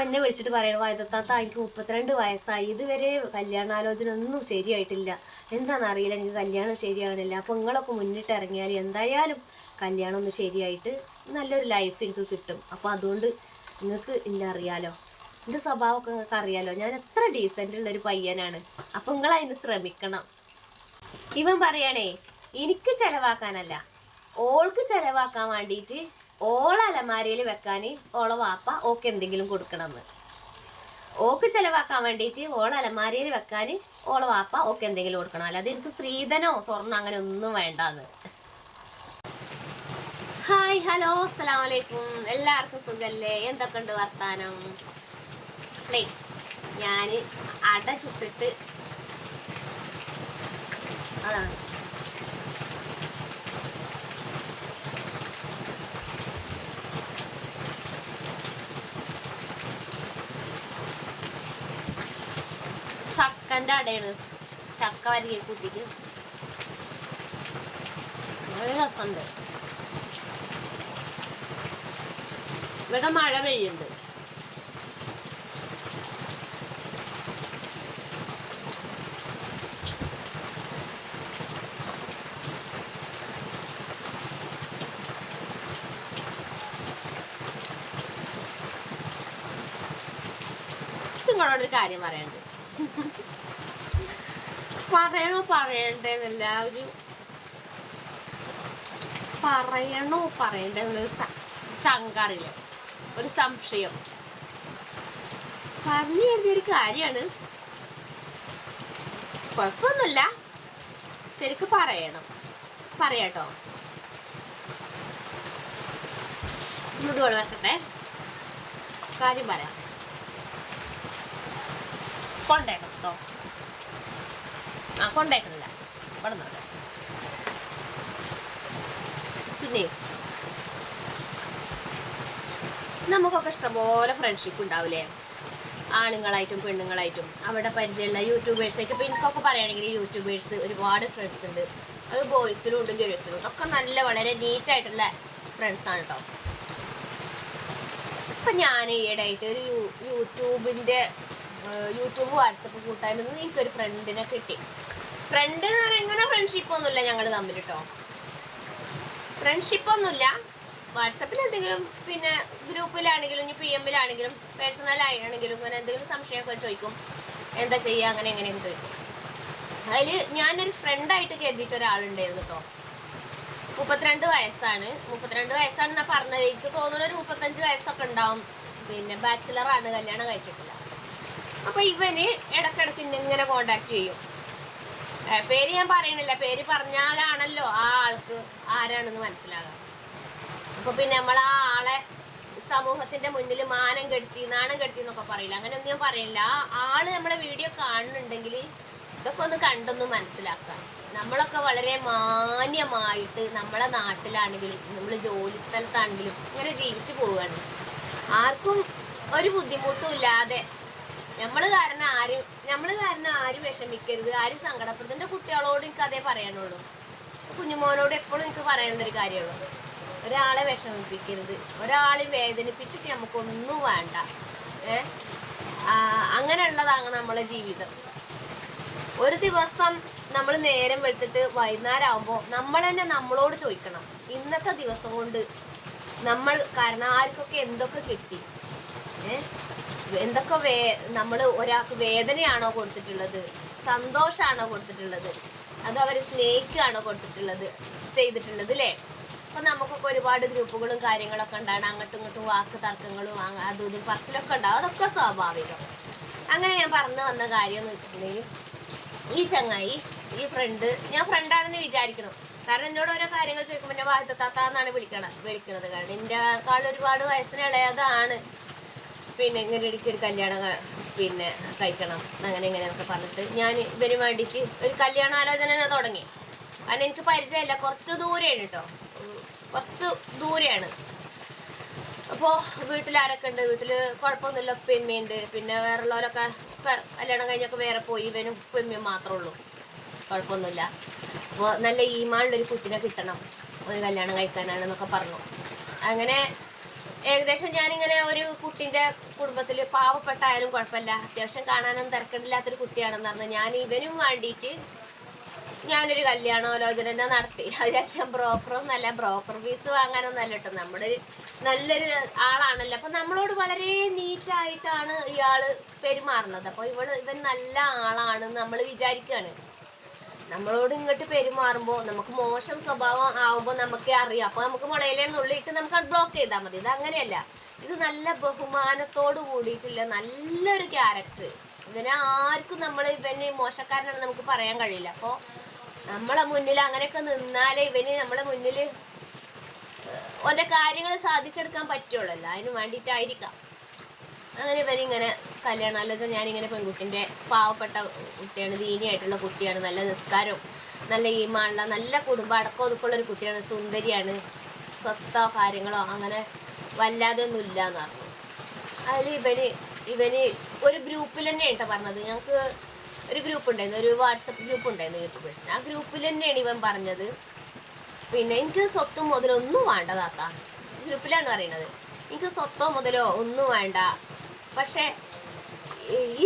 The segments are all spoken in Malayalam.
അപ്പം എന്നെ വിളിച്ചിട്ട് പറയണം വൈദത്താത്ത എനിക്ക് മുപ്പത്തിരണ്ട് വയസ്സായി. ഇതുവരെ കല്യാണാലോചന ഒന്നും ശരിയായിട്ടില്ല. എന്താണെന്നറിയില്ല എനിക്ക് കല്യാണം ശരിയാവണില്ല. അപ്പോൾ നിങ്ങളൊക്കെ മുന്നിട്ട് ഇറങ്ങിയാൽ എന്തായാലും കല്യാണം ഒന്ന് ശരിയായിട്ട് നല്ലൊരു ലൈഫ് എനിക്ക് കിട്ടും. അപ്പോൾ അതുകൊണ്ട് നിങ്ങൾക്ക് എന്നെ അറിയാലോ. എന്റെ സ്വഭാവമൊക്കെ നിങ്ങൾക്ക് അറിയാലോ. ഞാൻ എത്ര ഡീസന്റ് ഉള്ളൊരു പയ്യനാണ്. അപ്പം നിങ്ങൾ അതിന് ശ്രമിക്കണം. ഇവൻ പറയണേ എനിക്ക് ചിലവാക്കാനല്ല. ഓൾക്ക് ചിലവാക്കാൻ വേണ്ടിയിട്ട് ഓള അലമാരയിൽ വെക്കാൻ ഓള വാപ്പ ഓക്ക് എന്തെങ്കിലും കൊടുക്കണമെന്ന് ഓക്ക് ചിലവാക്കാൻ വേണ്ടിയിട്ട് ഓള അലമാരയിൽ വെക്കാൻ ഓള വാപ്പ ഓക്ക് എന്തെങ്കിലും കൊടുക്കണം. അല്ലാതെ എനിക്ക് സ്ത്രീധനോ സ്വർണം അങ്ങനെ ഒന്നും വേണ്ടാന്ന്. ഹായ് ഹലോ അസ്സലാം വലൈക്കും എല്ലാവർക്കും സുഖല്ലേ? എന്തൊക്കെയുണ്ട് വർത്താനം? പ്ലേ ഞാൻ അട ചുട്ടിട്ട് അതാണ് അടയാണ് ചക്ക വരിക കൂട്ടിട്ട് നല്ല രസമുണ്ട്. ഇവിടെ മഴ പെയ്യുന്നുണ്ട്. നിങ്ങളോടൊരു കാര്യം പറയാനുണ്ട്. പറയണോ പറയണ്ടേന്നല്ല ഒരു പറയണോ പറയണ്ടെന്നൊരു ചങ്കറില്ല ഒരു സംശയം. പറഞ്ഞു കഴിഞ്ഞൊരു കാര്യമാണ്. കുഴപ്പമൊന്നുമില്ല. ശരിക്ക് പറയണം. പറയാട്ടോ. ഇതുപോലെ വെക്കട്ടെ. കാര്യം പറയാം. കൊണ്ടേക്കണം ആ കൊണ്ടേക്കണില്ല. ഇവിടെ നോട്ടെ പിന്നെ നമുക്കൊക്കെ ഇഷ്ടംപോലെ ഫ്രണ്ട്ഷിപ്പ് ഉണ്ടാവില്ലേ ആണുങ്ങളായിട്ടും പെണ്ണുങ്ങളായിട്ടും. അവിടെ പരിചയമുള്ള യൂട്യൂബേഴ്സായിട്ട് ഇപ്പം എനിക്കൊക്കെ പറയുകയാണെങ്കിൽ യൂട്യൂബേഴ്സ് ഒരുപാട് ഫ്രണ്ട്സ് ഉണ്ട്. അത് ബോയ്സിലും ഉണ്ട് ഗേൾസിലും ഒക്കെ നല്ല വളരെ നീറ്റായിട്ടുള്ള ഫ്രണ്ട്സാണ് കേട്ടോ ഇപ്പം ഞാൻ ഈയിടെയായിട്ട് ഒരു യൂട്യൂബിന്റെ യൂട്യൂബ് വാട്സപ്പ് കൂട്ടായ്മ നിന്ന് എനിക്കൊരു ഫ്രണ്ടിനെ കിട്ടി. ഫ്രണ്ട് എന്ന് പറയുന്ന ഫ്രണ്ട്ഷിപ്പ് ഒന്നുമില്ല ഞങ്ങൾ തമ്മിൽ കേട്ടോ ഫ്രണ്ട്ഷിപ്പ് ഒന്നുമില്ല. വാട്സപ്പിൽ എന്തെങ്കിലും പിന്നെ ഗ്രൂപ്പിലാണെങ്കിലും ഇനി പി എമ്മിലാണെങ്കിലും പേഴ്സണൽ ആണെങ്കിലും ഇങ്ങനെ എന്തെങ്കിലും സംശയമൊക്കെ ചോദിക്കും. എന്താ ചെയ്യുക അങ്ങനെ എങ്ങനെയൊക്കെ ചോദിക്കും. അതിൽ ഞാനൊരു ഫ്രണ്ടായിട്ട് കരുതിയിട്ട് ഒരാളുണ്ടായിരുന്നു കേട്ടോ മുപ്പത്തിരണ്ട് വയസ്സാണ്. മുപ്പത്തിരണ്ട് വയസ്സാണെന്നാ പറഞ്ഞത്. എനിക്ക് തോന്നുന്നു ഒരു മുപ്പത്തഞ്ച് വയസ്സൊക്കെ ഉണ്ടാവും. പിന്നെ ബാച്ചിലറാണ് കല്യാണം കഴിച്ചിട്ടില്ല. അപ്പോൾ ഇവന് ഇടക്കിടക്ക് ഇങ്ങനെ കോണ്ടാക്ട് ചെയ്യും. പേര് ഞാൻ പറയണില്ല പേര് പറഞ്ഞാലാണല്ലോ ആ ആൾക്ക് ആരാണെന്ന് മനസ്സിലാകാം. അപ്പൊ പിന്നെ നമ്മൾ ആ ആളെ സമൂഹത്തിന്റെ മുന്നിൽ മാനം കെടുത്തി നാണം കെടുത്തി എന്നൊക്കെ പറയില്ല? അങ്ങനെ ഒന്നും ഞാൻ പറയില്ല. ആ ആൾ നമ്മളെ വീഡിയോ കാണുന്നുണ്ടെങ്കിൽ ഇതൊക്കെ ഒന്ന് കണ്ടൊന്ന് മനസ്സിലാക്കാം നമ്മളൊക്കെ വളരെ മാന്യമായിട്ട് നമ്മളെ നാട്ടിലാണെങ്കിലും നമ്മൾ ജോലി സ്ഥലത്താണെങ്കിലും ഇങ്ങനെ ജീവിച്ചു പോവുകയാണ്. ആർക്കും ഒരു ബുദ്ധിമുട്ടും ഇല്ലാതെ നമ്മൾ കാരണം ആരും നമ്മൾ കാരണം ആരും വിഷമിക്കരുത് ആരും സങ്കടപ്പെടുന്നത് എന്റെ കുട്ടികളോട് എനിക്ക് അതേ പറയാനുള്ളൂ. കുഞ്ഞുമോനോട് എപ്പോഴും എനിക്ക് പറയേണ്ട ഒരു കാര്യമുള്ളൂ ഒരാളെ വിഷമിപ്പിക്കരുത്. ഒരാളെ വേദനിപ്പിച്ചിട്ട് നമുക്കൊന്നും വേണ്ട. ഏ? അങ്ങനെയുള്ളതാണ് നമ്മളെ ജീവിതം. ഒരു ദിവസം നമ്മൾ നേരം വെട്ടിട്ട് വൈകുന്നേരം ആകുമ്പോൾ നമ്മൾ തന്നെ നമ്മളോട് ചോദിക്കണം. ഇന്നത്തെ ദിവസം കൊണ്ട് നമ്മൾ കാരണം ആർക്കൊക്കെ എന്തൊക്കെ കിട്ടി? ഏ? എന്തൊക്കെ വേ നമ്മൾ ഒരാൾക്ക് വേദനയാണോ കൊടുത്തിട്ടുള്ളത്? സന്തോഷമാണോ കൊടുത്തിട്ടുള്ളത്? അത് അവർ സ്നേഹിക്കുകയാണോ കൊടുത്തിട്ടുള്ളത്? ചെയ്തിട്ടുള്ളത് അല്ലേ അപ്പം നമുക്കൊക്കെ ഒരുപാട് ഗ്രൂപ്പുകളും കാര്യങ്ങളൊക്കെ ഉണ്ടാണ്. അങ്ങോട്ടും ഇങ്ങോട്ടും വാക്ക് തർക്കങ്ങളും അതും ഇതും പറച്ചിലൊക്കെ ഉണ്ടാവും. അതൊക്കെ സ്വാഭാവികം. അങ്ങനെ ഞാൻ പറഞ്ഞു വന്ന കാര്യം എന്ന് വെച്ചിട്ടുണ്ടെങ്കിൽ ഈ ചങ്ങായി ഈ ഫ്രണ്ട് ഞാൻ ഫ്രണ്ടാണെന്ന് വിചാരിക്കണം. കാരണം എന്നോട് ഓരോ കാര്യങ്ങൾ ചോദിക്കുമ്പോൾ എന്റെ വാഹത്താത്ത എന്നാണ് വിളിക്കണത് വിളിക്കണത്. കാരണം എന്റെ കാളിൽ ഒരുപാട് വയസ്സിന് ഇളയതാണ്. പിന്നെ ഇങ്ങനെ ഇടയ്ക്ക് ഒരു കല്യാണം പിന്നെ കഴിക്കണം. അങ്ങനെ ഇങ്ങനെയൊക്കെ പറഞ്ഞിട്ട് ഞാൻ ഇവന് വേണ്ടിയിട്ട് ഒരു കല്യാണ ആലോചന തുടങ്ങി. കാരണം എനിക്ക് പരിചയമില്ല. കുറച്ച് ദൂരെയാണ് കേട്ടോ കുറച്ച് ദൂരെയാണ്. അപ്പോൾ വീട്ടിൽ ആരൊക്കെ ഉണ്ട്? വീട്ടിൽ കുഴപ്പമൊന്നുമില്ല. ഉപ്പയമ്മയുണ്ട്. പിന്നെ വേറുള്ളവരൊക്കെ കല്യാണം കഴിഞ്ഞൊക്കെ വേറെ പോയി. ഇവനും ഉപ്പയമ്മയും മാത്രമേ ഉള്ളൂ. കുഴപ്പമൊന്നുമില്ല. അപ്പോൾ നല്ല ഈമാളിലൊരു കുട്ടിനെ കിട്ടണം. ഒരു കല്യാണം കഴിക്കാനാണെന്നൊക്കെ പറഞ്ഞു. അങ്ങനെ ഏകദേശം ഞാനിങ്ങനെ ഒരു കുട്ടിന്റെ കുടുംബത്തിൽ പാവപ്പെട്ടായാലും കുഴപ്പമില്ല. അത്യാവശ്യം കാണാനൊന്നും തിരക്കണ്ടില്ലാത്തൊരു കുട്ടിയാണെന്ന് പറഞ്ഞു ഞാൻ ഇവനും വേണ്ടിയിട്ട് ഞാനൊരു കല്യാണാലോചന തന്നെ നടത്തി അതിനുശേഷം ബ്രോക്കറും ബ്രോക്കറൊന്നല്ല ബ്രോക്കർ ഫീസ് വാങ്ങാനൊന്നല്ല കേട്ടോ. നമ്മുടെ ഒരു നല്ലൊരു ആളാണല്ലോ. അപ്പം നമ്മളോട് വളരെ നീറ്റായിട്ടാണ് ഇയാൾ പെരുമാറുന്നത്. അപ്പോൾ ഇവൾ ഇവൻ നല്ല ആളാണെന്ന് നമ്മൾ വിചാരിക്കുകയാണ്. നമ്മളോട് ഇങ്ങോട്ട് പെരുമാറുമ്പോൾ നമുക്ക് മോശം സ്വഭാവം ആവുമ്പോൾ നമുക്ക് അറിയാം. അപ്പോൾ നമുക്ക് മുളയിലെ നുള്ളിയിട്ട് നമുക്ക് അത് ബ്ലോക്ക് ചെയ്താൽ മതി. ഇത് അങ്ങനെയല്ല. ഇത് നല്ല ബഹുമാനത്തോട് കൂടിയിട്ടുള്ള നല്ലൊരു ക്യാരക്ടർ ഇവനെ ആർക്കും നമ്മൾ ഇവന് മോശക്കാരനാണെന്ന് നമുക്ക് പറയാൻ കഴിയില്ല. അപ്പോൾ നമ്മളെ മുന്നിൽ അങ്ങനെയൊക്കെ നിന്നാലേ ഇവന് നമ്മളെ മുന്നിൽ ഓന്റെ കാര്യങ്ങൾ സാധിച്ചെടുക്കാൻ പറ്റുള്ളല്ലോ അതിന് വേണ്ടിയിട്ടായിരിക്കാം. അങ്ങനെ ഇവരിങ്ങനെ കല്യാണം അല്ലെന്ന് വെച്ചാൽ ഞാനിങ്ങനെ പെൺകുട്ടിന്റെ പാവപ്പെട്ട കുട്ടിയാണ് ദീനിയായിട്ടുള്ള കുട്ടിയാണ് നല്ല നിസ്കാരവും നല്ല ഈമാനുള്ള നല്ല കുടുംബം അടക്കം ഒതുക്കുള്ള ഒരു കുട്ടിയാണ് സുന്ദരിയാണ് സ്വത്തോ കാര്യങ്ങളോ അങ്ങനെ വല്ലാതെ ഒന്നും ഇല്ല എന്ന് പറഞ്ഞു. അതിൽ ഇവന് ഇവന് ഒരു ഗ്രൂപ്പിൽ തന്നെ കേട്ടോ പറഞ്ഞത്. ഞങ്ങൾക്ക് ഒരു ഗ്രൂപ്പ് ഉണ്ടായിരുന്നു ഒരു വാട്സപ്പ് ഗ്രൂപ്പ് ഉണ്ടായിരുന്നു യൂട്യൂബേഴ്സിന് ആ ഗ്രൂപ്പിൽ തന്നെയാണ് ഇവൻ പറഞ്ഞത്. പിന്നെ എനിക്ക് സ്വത്തും മുതലൊന്നും വേണ്ട താത്ത. ഗ്രൂപ്പിലാണ് പറയുന്നത്. എനിക്ക് സ്വത്തോ മുതലോ ഒന്നും വേണ്ട. പക്ഷെ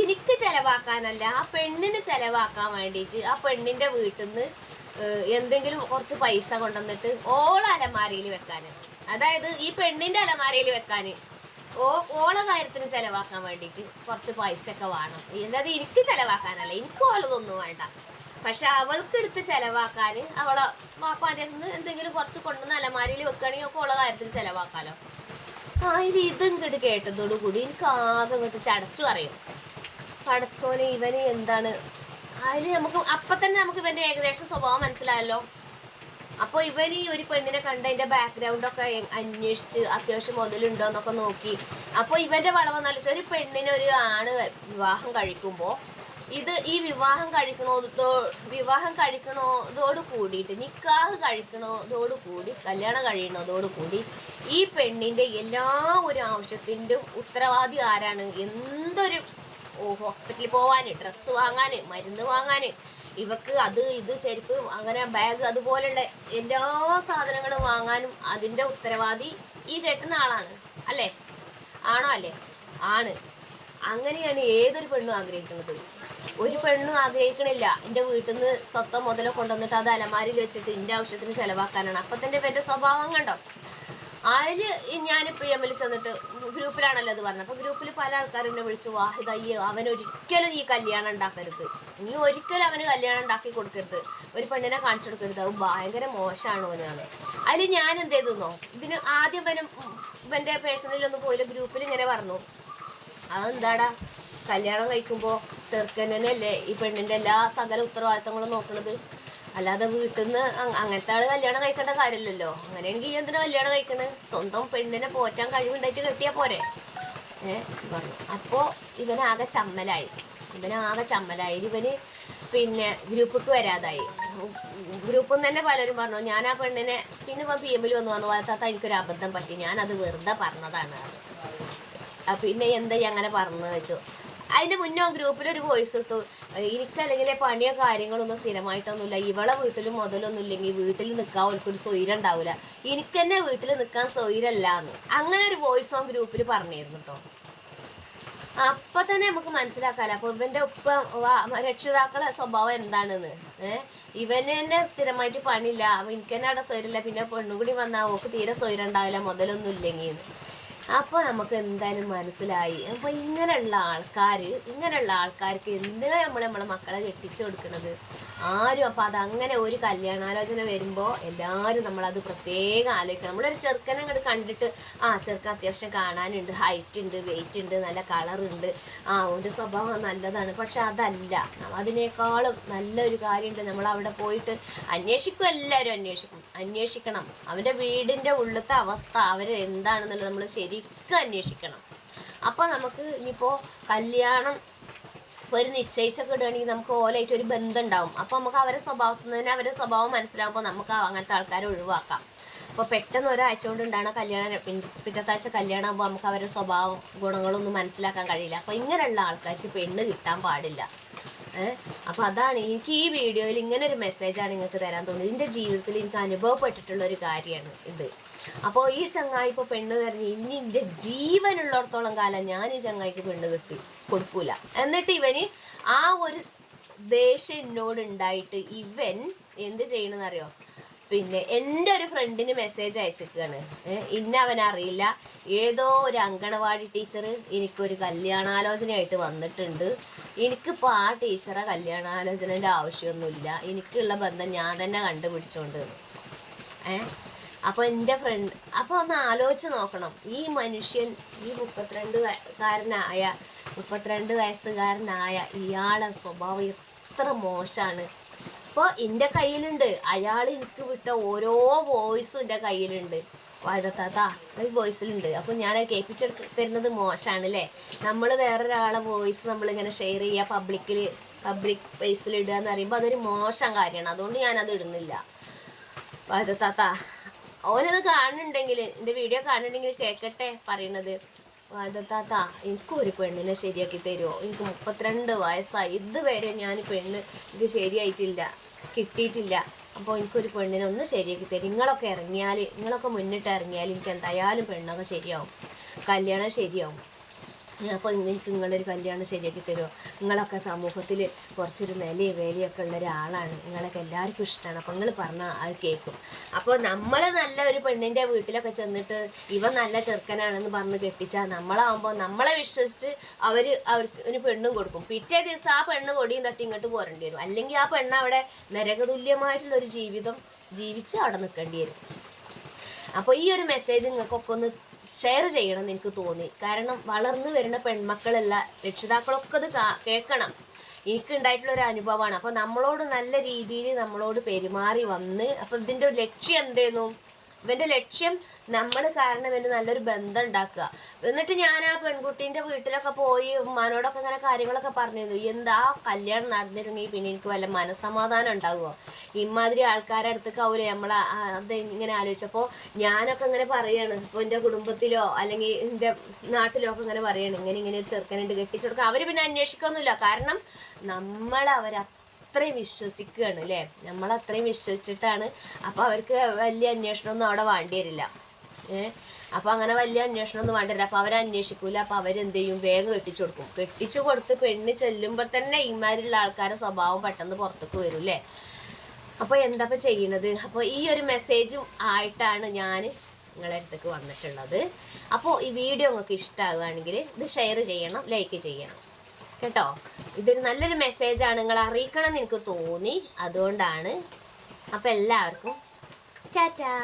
എനിക്ക് ചെലവാക്കാനല്ല ആ പെണ്ണിന് ചെലവാക്കാൻ വേണ്ടിയിട്ട് ആ പെണ്ണിന്റെ വീട്ടിൽ നിന്ന് എന്തെങ്കിലും കുറച്ച് പൈസ കൊണ്ടുവന്നിട്ട് ഓള അലമാരയിൽ വെക്കാൻ അതായത് ഈ പെണ്ണിന്റെ അലമാരയിൽ വെക്കാൻ ഓ ഓള കാര്യത്തിന് ചിലവാക്കാൻ വേണ്ടിയിട്ട് കുറച്ച് പൈസ ഒക്കെ വേണം. അല്ലാതെ എനിക്ക് ചിലവാക്കാനല്ല എനിക്ക് ഓളതൊന്നും വേണ്ട. പക്ഷെ അവൾക്ക് എടുത്ത് ചിലവാക്കാൻ അവളെ വാപ്പാന്റെ നിന്ന് എന്തെങ്കിലും കുറച്ച് കൊണ്ടുവന്ന് അലമാരയിൽ വെക്കുകയാണെങ്കിൽ ഒക്കെ കാര്യത്തിന് ചെലവാക്കാലോ. ആ ഇത് ഇതും ഇങ്ങോട്ട് കേട്ടതോടു കൂടി എനിക്ക് ആകെ ഇങ്ങോട്ട് ചടച്ചു അറിയും പടച്ചോനെ ഇവന് എന്താണ്? അതിൽ നമുക്ക് അപ്പം തന്നെ നമുക്ക് ഇവന്റെ ഏകദേശം സ്വഭാവം മനസ്സിലായല്ലോ. അപ്പോൾ ഇവൻ ഈ ഒരു പെണ്ണിനെ കണ്ട് അതിന്റെ ബാക്ക്ഗ്രൗണ്ട് ഒക്കെ എ- അന്വേഷിച്ച് അത്യാവശ്യം മുതലുണ്ടോ എന്നൊക്കെ നോക്കി. അപ്പോൾ ഇവന്റെ വളവ് നല്ല ഒരു പെണ്ണിനെ ഒരു ആണ് വിവാഹം കഴിക്കുമ്പോൾ ഇത് ഈ വിവാഹം കഴിക്കണോ വിവാഹം കഴിക്കണോതോട് കൂടിയിട്ട് നിക്കാഹ് കഴിക്കണോതോട് കൂടി കല്യാണം കഴിയണതോട് കൂടി ഈ പെണ്ണിന്റെ എല്ലാ ഒരു ആവശ്യത്തിന്റെ ഉത്തരവാദി ആരാണ്? എന്തൊരു ഹോസ്പിറ്റലിൽ പോവാന് ഡ്രസ്സ് വാങ്ങാന് മരുന്ന് വാങ്ങാന് ഇവക്ക് അത് ഇത് ചെരുപ്പ് അങ്ങനെ ബാഗ് അതുപോലെയുള്ള എല്ലാ സാധനങ്ങളും വാങ്ങാനും അതിന്റെ ഉത്തരവാദി ഈ കെട്ടുന്ന ആളാണ്. അല്ലേ? ആണോ അല്ലേ? ആണ്. അങ്ങനെയാണ് ഏതൊരു പെണ്ണും ആഗ്രഹിക്കുന്നത്? ഒരു പെണ്ണും ആഗ്രഹിക്കണില്ല. എന്റെ വീട്ടിൽ നിന്ന് സ്വത്തം മുതലോ കൊണ്ടുവന്നിട്ട് അത് അലമാരിൽ വെച്ചിട്ട് എന്റെ ആവശ്യത്തിന് ചിലവാക്കാനാണ്. അപ്പം തന്നെ ഇവന്റെ സ്വഭാവം കണ്ടോ? അതിൽ ഞാൻ പ്രിയമ്മിൽ ചെന്നിട്ട് ഗ്രൂപ്പിലാണല്ലോ അത് പറഞ്ഞത്. അപ്പൊ ഗ്രൂപ്പിൽ പല ആൾക്കാരും എന്നെ വിളിച്ചു വാഹിദ് അയ്യോ അവൻ ഒരിക്കലും ഈ കല്യാണം ഉണ്ടാക്കരുത്. നീ ഒരിക്കലും അവന് കല്യാണം ഉണ്ടാക്കി കൊടുക്കരുത്. ഒരു പെണ്ണിനെ കാണിച്ചു കൊടുക്കരുത്. അത് ഭയങ്കര മോശമാണ് ഓനാണ് അതിൽ ഞാൻ എന്ത് ചെയ്തെന്നോ ഇതിന് ആദ്യം ഇവനും ഇവന്റെ ഒന്ന് പോയില്ല ഗ്രൂപ്പിൽ ഇങ്ങനെ പറഞ്ഞു. അതെന്താടാ? കല്യാണം കഴിക്കുമ്പോൾ ചെറുക്കനല്ലേ ഈ പെണ്ണിന്റെ എല്ലാ സകല ഉത്തരവാദിത്തങ്ങളും നോക്കണത്? അല്ലാതെ വീട്ടിൽ നിന്ന് അങ്ങനത്തെ ആൾ കല്യാണം കഴിക്കേണ്ട കാര്യമില്ലല്ലോ. അങ്ങനെയാണെങ്കിൽ ഈ എന്തിനാ കല്യാണം കഴിക്കണത് സ്വന്തം പെണ്ണിനെ പോറ്റാൻ കഴിവുണ്ടായിട്ട് കെട്ടിയാ പോരെ. ഏ? പറഞ്ഞു. അപ്പോൾ ഇവനാകെ ചമ്മലായി. ഇവനാകെ ചമ്മലായി. ഇവന് പിന്നെ ഗ്രൂപ്പിക്ക് വരാതായി. ഗ്രൂപ്പിൽ നിന്ന് തന്നെ പലരും പറഞ്ഞു ഞാൻ ആ പെണ്ണിനെ പിന്നെ ഇപ്പം പി എമ്മിൽ വന്ന് പറഞ്ഞു വളർത്താത്ത എനിക്കൊരു അബദ്ധം പറ്റി. ഞാനത് വെറുതെ പറഞ്ഞതാണ്. പിന്നെ എന്താ അങ്ങനെ പറഞ്ഞു വെച്ചു അതിന്റെ മുന്നേ ഗ്രൂപ്പിൽ ഒരു വോയിസ് ഇട്ടു. എനിക്കല്ലെങ്കിൽ പണിയോ കാര്യങ്ങളൊന്നും സ്ഥിരമായിട്ടൊന്നുമില്ല. ഇവളെ വീട്ടിൽ മുതലൊന്നും ഇല്ലെങ്കിൽ വീട്ടിൽ നിൽക്കാൻ ഒരു സ്വൈരം ഉണ്ടാവില്ല എനിക്ക് തന്നെ വീട്ടിൽ നിൽക്കാൻ സ്വൈരല്ല എന്ന്. അങ്ങനെ ഒരു വോയിസ് ഓൺ ഗ്രൂപ്പിൽ പറഞ്ഞിരുന്നു കേട്ടോ അപ്പൊ തന്നെ നമുക്ക് മനസ്സിലാക്കാലോ. അപ്പൊ ഇവന്റെ ഉപ്പ രക്ഷിതാക്കളെ സ്വഭാവം എന്താണെന്ന്? ഏഹ് ഇവന് തന്നെ സ്ഥിരമായിട്ട് പണിയില്ല. എനിക്ക് തന്നെ അവിടെ സ്വൈരമില്ല പിന്നെ പെണ്ണുകൂടി വന്നാൽ ഓക്ക് തീരെ സ്വൈരം ഉണ്ടാവില്ല. മുതലൊന്നും ഇല്ലെങ്കിൽ അപ്പോൾ നമുക്ക് എന്തായാലും മനസ്സിലായി. അപ്പോൾ ഇങ്ങനെയുള്ള ആൾക്കാർ ഇങ്ങനെയുള്ള ആൾക്കാർക്ക് എന്തിനാ നമ്മൾ നമ്മളെ മക്കളെ കെട്ടിച്ചു കൊടുക്കുന്നത് ആരും അപ്പോൾ അത് അങ്ങനെ ഒരു കല്യാണാലോചന വരുമ്പോൾ എല്ലാവരും നമ്മളത് പ്രത്യേകം ആലോചിക്കണം. നമ്മളൊരു ചെറുക്കനെ അങ്ങോട്ട് കണ്ടിട്ട് ആ ചെറുക്കൻ അത്യാവശ്യം കാണാനുണ്ട്. ഹൈറ്റ് ഉണ്ട് വെയിറ്റ് ഉണ്ട് നല്ല കളറുണ്ട് ആ ഒരു സ്വഭാവം നല്ലതാണ്. പക്ഷെ അതല്ല. അതിനേക്കാളും നല്ലൊരു കാര്യമുണ്ട് നമ്മൾ അവിടെ പോയിട്ട് അന്വേഷിക്കും എല്ലാവരും അന്വേഷിക്കും. അന്വേഷിക്കണം. അവന്റെ വീടിന്റെ ഉള്ളത്തെ അവസ്ഥ അവർ എന്താണെന്നുള്ളത് നമ്മൾ ശരിക്കും അന്വേഷിക്കണം. അപ്പോൾ നമുക്ക് ഇനിയിപ്പോൾ കല്യാണം ഒരു നിശ്ചയിച്ചൊക്കെ ഇടുകയാണെങ്കിൽ നമുക്ക് ഓലായിട്ട് ഒരു ബന്ധം ഉണ്ടാവും അപ്പോൾ നമുക്ക് അവരെ സ്വഭാവത്തിൽ നിന്ന് തന്നെ അവരുടെ സ്വഭാവം മനസ്സിലാകുമ്പോൾ നമുക്ക് അങ്ങനത്തെ ആൾക്കാരെ ഒഴിവാക്കാം. അപ്പോൾ പെട്ടെന്ന് ഒരാഴ്ച കൊണ്ട് ഉണ്ടാണ് കല്യാണം പിറ്റത്താഴ്ച കല്യാണം ആകുമ്പോൾ നമുക്ക് അവരുടെ സ്വഭാവം ഗുണങ്ങളൊന്നും മനസ്സിലാക്കാൻ കഴിയില്ല. അപ്പോൾ ഇങ്ങനെയുള്ള ആൾക്കാർക്ക് പെണ്ണ് കിട്ടാൻ പാടില്ല. അപ്പോൾ അതാണ് എനിക്ക് ഈ വീഡിയോയിൽ ഇങ്ങനെ ഒരു മെസ്സേജാണ് നിങ്ങൾക്ക് തരാൻ തോന്നുന്നത്. എന്റെ ജീവിതത്തിൽ എനിക്ക് അനുഭവപ്പെട്ടിട്ടുള്ള ഒരു കാര്യമാണ് ഇത്. അപ്പോൾ ഈ ചങ്ങായി ഇപ്പോൾ പെണ്ണ് തെരഞ്ഞ് ഇനി എന്റെ ജീവനുള്ളിടത്തോളം കാലം ഞാൻ ഈ ചങ്ങായിക്ക് പെണ്ണ് കിട്ടി കൊടുക്കൂല. എന്നിട്ട് ഇവന് ആ ഒരു ദേഷ്യം എന്നോട് ഉണ്ടായിട്ട് ഇവൻ എന്ത് ചെയ്യണമെന്നറിയോ പിന്നെ എന്റെ ഒരു ഫ്രണ്ടിന് മെസ്സേജ് അയച്ചിരിക്കുകയാണ്. ഇന്ന അറിയില്ല. ഏതോ ഒരു അങ്കണവാടി ടീച്ചർ എനിക്കൊരു കല്യാണാലോചനയായിട്ട് വന്നിട്ടുണ്ട്. എനിക്കിപ്പോൾ ആ ടീച്ചറെ കല്യാണാലോചനന്റെ ആവശ്യമൊന്നുമില്ല. എനിക്കുള്ള ബന്ധം ഞാൻ തന്നെ കണ്ടുപിടിച്ചോണ്ട് ഏ അപ്പോൾ എന്റെ ഫ്രണ്ട് അപ്പോൾ ഒന്ന് ആലോചിച്ച് നോക്കണം. ഈ മനുഷ്യൻ ഈ മുപ്പത്തിരണ്ട് കാരനായ മുപ്പത്തിരണ്ട് വയസ്സുകാരനായ ഇയാളെ സ്വഭാവം എത്ര മോശമാണ് അപ്പോൾ എന്റെ കയ്യിലുണ്ട്. അയാൾ എനിക്ക് വിട്ട ഓരോ വോയിസും എന്റെ കയ്യിലുണ്ട്. വാഴത്താത്ത ഈ വോയിസിലുണ്ട് അപ്പോൾ ഞാൻ കേൾപ്പിച്ചെടുത്ത് തരുന്നത് മോശമാണ് അല്ലേ നമ്മൾ വേറൊരാളെ വോയിസ് നമ്മളിങ്ങനെ ഷെയർ ചെയ്യുക പബ്ലിക്കിൽ പബ്ലിക് പ്ലേസിൽ ഇടുക എന്ന് പറയുമ്പോൾ അതൊരു മോശം കാര്യമാണ് അതുകൊണ്ട് ഞാനത് ഇടുന്നില്ല. താത്ത ഓനത് കാണുന്നുണ്ടെങ്കിൽ എന്റെ വീഡിയോ കാണുന്നുണ്ടെങ്കിൽ കേൾക്കട്ടെ പറയണത്. താത്ത എനിക്കൊരു പെണ്ണിനെ ശരിയാക്കി തരുമോ എനിക്ക് മുപ്പത്തിരണ്ട് വയസ്സായി. ഇതുവരെ ഞാൻ പെണ്ണ് ഇത് ശരിയായിട്ടില്ല കിട്ടിയിട്ടില്ല. അപ്പോൾ എനിക്കൊരു പെണ്ണിനെ ഒന്ന് ശരിയാക്കി തരും. നിങ്ങളൊക്കെ ഇറങ്ങിയാൽ നിങ്ങളൊക്കെ മുന്നിട്ട് ഇറങ്ങിയാൽ എനിക്ക് എന്തായാലും പെണ്ണൊക്കെ ശരിയാവും. കല്യാണം ശരിയാവും. അപ്പോൾ എനിക്ക് നിങ്ങളൊരു കല്യാണം ശരിയാക്കി തരുമോ നിങ്ങളൊക്കെ സമൂഹത്തിൽ കുറച്ചൊരു നിലയും വേലയൊക്കെ ഉള്ള ഒരാളാണ് നിങ്ങളൊക്കെ എല്ലാവർക്കും ഇഷ്ടമാണ് അപ്പോൾ നിങ്ങൾ പറഞ്ഞാൽ അത് കേൾക്കും അപ്പോൾ നമ്മൾ നല്ല ഒരു പെണ്ണിന്റെ വീട്ടിലൊക്കെ ചെന്നിട്ട് ഇവ നല്ല ചെറുക്കനാണെന്ന് പറഞ്ഞ് കെട്ടിച്ചാൽ നമ്മളാവുമ്പോൾ നമ്മളെ വിശ്വസിച്ച് അവർ അവർക്ക് ഒരു പെണ്ണും കൊടുക്കും. പിറ്റേ ദിവസം ആ പെണ്ണ് പൊടിയും തട്ടി ഇങ്ങോട്ട് പോരേണ്ടി വരും. അല്ലെങ്കിൽ ആ പെണ്ണ് അവിടെ നരകതുല്യമായിട്ടുള്ള ഒരു ജീവിതം ജീവിച്ച് അവിടെ നിൽക്കേണ്ടി വരും. അപ്പോൾ ഈ ഒരു മെസ്സേജ് നിങ്ങൾക്കൊക്കെ ഒന്ന് ഷെയർ ചെയ്യണം എന്ന് എനിക്ക് തോന്നി. കാരണം വളർന്നു വരുന്ന പെൺമക്കളല്ല രക്ഷിതാക്കളൊക്കെ അത് കേൾക്കണം. എനിക്ക് ഉണ്ടായിട്ടുള്ള ഒരു അനുഭവമാണ്. അപ്പോൾ നമ്മളോട് നല്ല രീതിയിൽ നമ്മളോട് പെരുമാറി വന്ന് അപ്പോൾ ഇതിന്റെ ഒരു ലക്ഷ്യം എന്തേന്നു? ഇവന്റെ ലക്ഷ്യം നമ്മൾ കാരണം ഇവന് നല്ലൊരു ബന്ധം ഉണ്ടാക്കുക. എന്നിട്ട് ഞാൻ ആ പെൺകുട്ടീന്റെ വീട്ടിലൊക്കെ പോയി ഉമ്മാനോടൊക്കെ ഇങ്ങനെ കാര്യങ്ങളൊക്കെ പറഞ്ഞിരുന്നു. എന്താ കല്യാണം നടന്നിരുന്നെങ്കിൽ പിന്നെ എനിക്ക് വല്ല മനസമാധാനം ഉണ്ടാകുമോ ഇമാതിരി ആൾക്കാരുടെ അടുത്തൊക്കെ അവർ നമ്മൾ അത് ഇങ്ങനെ ആലോചിച്ചപ്പോൾ ഞാനൊക്കെ അങ്ങനെ പറയാണ്. ഇപ്പോൾ എന്റെ കുടുംബത്തിലോ അല്ലെങ്കിൽ എന്റെ നാട്ടിലോ ഒക്കെ ഇങ്ങനെ പറയാണ്. ഇങ്ങനെ ഇങ്ങനെ ഒരു ചെറുക്കനുണ്ട് കെട്ടിച്ചെടുക്കുക അവർ പിന്നെ അന്വേഷിക്കൊന്നുമില്ല. കാരണം നമ്മൾ അവരെ അത്രയും വിശ്വസിക്കുകയാണ് അല്ലേ? നമ്മൾ അത്രയും വിശ്വസിച്ചിട്ടാണ് അപ്പോൾ അവർക്ക് വലിയ അന്വേഷണമൊന്നും അവിടെ വേണ്ടി വരില്ല. ഏഹ് അപ്പോൾ അങ്ങനെ വലിയ അന്വേഷണമൊന്നും വേണ്ടി വരില്ല. അപ്പോൾ അവരെ അന്വേഷിക്കൂല. അപ്പോൾ അവരെന്ത് ചെയ്യും? വേഗം കെട്ടിച്ചു കൊടുക്കും. കെട്ടിച്ചു കൊടുത്ത് പെണ്ണ് ചെല്ലുമ്പോൾ തന്നെ ഇമാരിലുള്ള ആൾക്കാരുടെ സ്വഭാവം പെട്ടെന്ന് പുറത്തേക്ക് വരും അല്ലേ? അപ്പോൾ എന്താ ചെയ്യണത്? അപ്പോൾ ഈ ഒരു മെസ്സേജും ആയിട്ടാണ് ഞാൻ നിങ്ങളുടെ അടുത്തേക്ക് വന്നിട്ടുള്ളത്. അപ്പോൾ ഈ വീഡിയോ നിങ്ങൾക്ക് ഇഷ്ടമാകുകയാണെങ്കിൽ ഇത് ഷെയർ ചെയ്യണം ലൈക്ക് ചെയ്യണം. കേട്ടോ? ഇതൊരു നല്ലൊരു മെസ്സേജാണ് നിങ്ങൾ അറിയിക്കണം എന്ന് എനിക്ക് തോന്നി. അതുകൊണ്ടാണ്. അപ്പോൾ എല്ലാവർക്കും ടാറ്റാ.